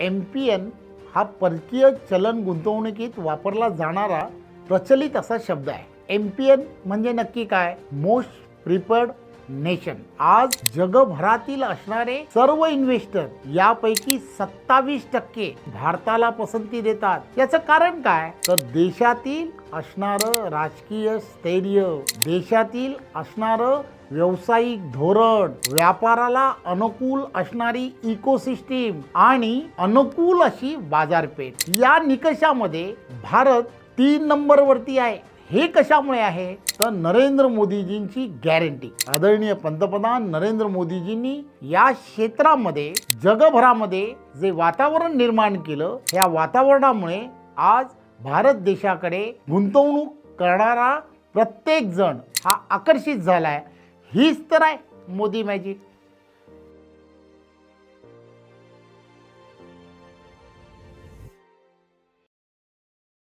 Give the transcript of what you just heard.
M P N हा परकीय चलन गुंतवणुकीत वापरला जाणारा प्रचलित असा शब्द आहे. एम पी एन म्हणजे नक्की काय? Most preferred nation. आज जगभरातील असणारे सर्व इन्व्हेस्टर यापैकी सत्तावीस टक्के भारताला पसंती देतात. याचं कारण काय? तर देशातील असणारं राजकीय स्थैर्य देशातील असणारं व्यावसायिक धोरण व्यापाराला अनुकूल असणारी इकोसिस्टीम आणि अनुकूल अशी बाजारपेठ. या निकषामध्ये भारत तीन नंबरवरती आहे. हे कशामुळे आहे? तर नरेंद्र मोदीजींची गॅरंटी आदरणीय पंतप्रधान नरेंद्र मोदीजींनी या क्षेत्रामध्ये जगभरामध्ये जे वातावरण निर्माण केलं या वातावरणामुळे आज भारत देशाकडे गुंतवणूक करणारा प्रत्येक जण हा आकर्षित झालाय. हीच तर आहे मोदी मॅजिक